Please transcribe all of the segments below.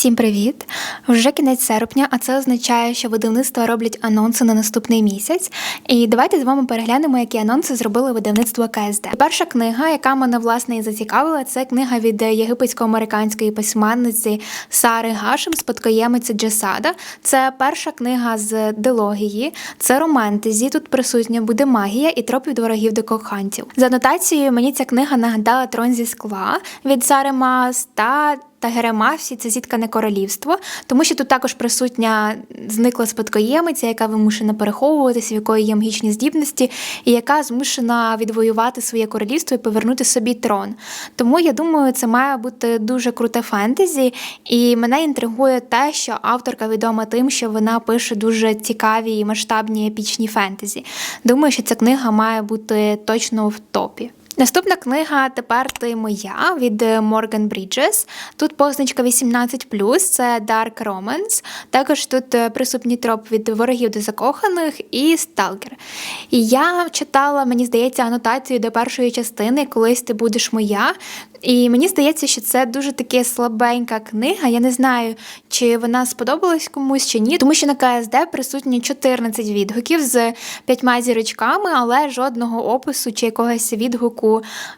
Всім привіт! Вже кінець серпня, а це означає, що видавництва роблять анонси на наступний місяць. І давайте з вами переглянемо, які анонси зробили видавництво КСД. Перша книга, яка мене власне і зацікавила, це книга від єгипетсько-американської письменниці Сари Гашем «Спадкоємиця Джесада. Це перша книга з дилогії, це романтезі. Тут присутня буде магія і троп від ворогів до коханців. За анотацією, мені ця книга нагадала трон зі скла від Сари Маас та та Геремавсі це зіткане королівство, тому що тут також присутня зникла спадкоємиця, яка вимушена переховуватися, в якої є магічні здібності, і яка змушена відвоювати своє королівство і повернути собі трон. Тому я думаю, це має бути дуже круте фентезі, і мене інтригує те, що авторка відома тим, що вона пише дуже цікаві і масштабні епічні фентезі. Думаю, що ця книга має бути точно в топі. Наступна книга Тепер ти моя від Морган Бріджес. Тут позначка 18, це Dark Romance. Також тут е, присутній троп від ворогів до закоханих і Сталкер. І я читала, мені здається, анотацію до першої частини Колись ти будеш моя. І мені здається, що це дуже таки слабенька книга. Я не знаю, чи вона сподобалась комусь чи ні, тому що на КСД присутні 14 відгуків з п'ятьма зірочками, але жодного опису чи якогось відгуку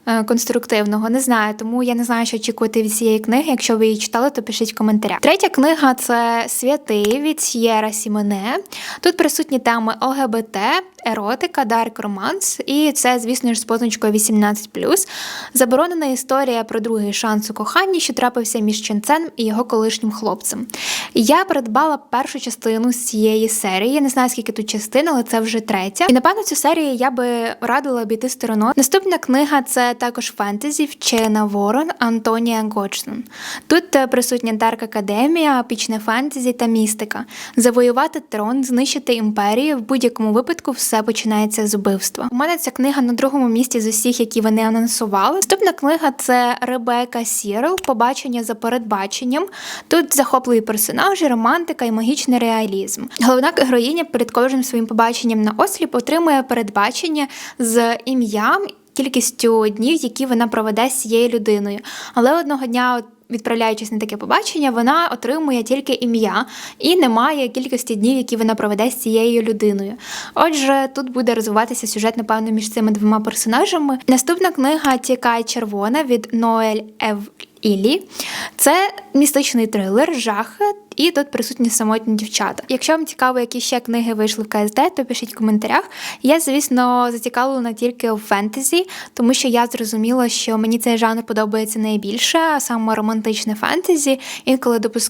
е, конструктивного. Не знаю, тому я не знаю, що очікувати від цієї книги. Якщо ви її читали, то пишіть в коментарях. Третя книга це Святий від С'єра Сімене. Тут присутні теми ЛГБТ, еротика, дарк романс, і це, звісно ж, з позначкою 18+. Заборонена історія про другий шанс у коханні, що трапився між ченцем і його колишнім хлопцем. Я придбала першу частину з цієї серії. Не знаю, скільки тут частин, але це вже третя. І напевно цю серію я би радила обійти стороною. Наступна книга це також фентезі вчена Ворон Антонія Годжсон. Тут е, присутня Дарк Академія, епічне фентезі та містика. Завоювати трон, знищити імперію в будь-якому випадку все починається з вбивства. У мене ця книга на другому місці з усіх, які вони анонсували. Наступна книга це Ребека Сірел, побачення за передбаченням. Тут захопливі персонажі, романтика і магічний реалізм. Головна героїня перед кожним своїм побаченням на осліп отримує передбачення з ім'ям. Кількістю днів, які вона проведе з цією людиною. Але одного дня, відправляючись на таке побачення, вона отримує тільки ім'я і немає кількості днів, які вона проведе з цією людиною. Отже, тут буде розвиватися сюжет, напевно, між цими двома персонажами. Наступна книга Тікай червона від Ноель Ев. Іллі. Це містичний трилер, жах, і тут присутні самотні дівчата. Якщо вам цікаво, які ще книги вийшли в КСД, то пишіть в коментарях. Я, звісно, зацікавлена тільки в фентезі, тому що я зрозуміла, що мені цей жанр подобається найбільше, саме романтичне фентезі. Інколи допускаю.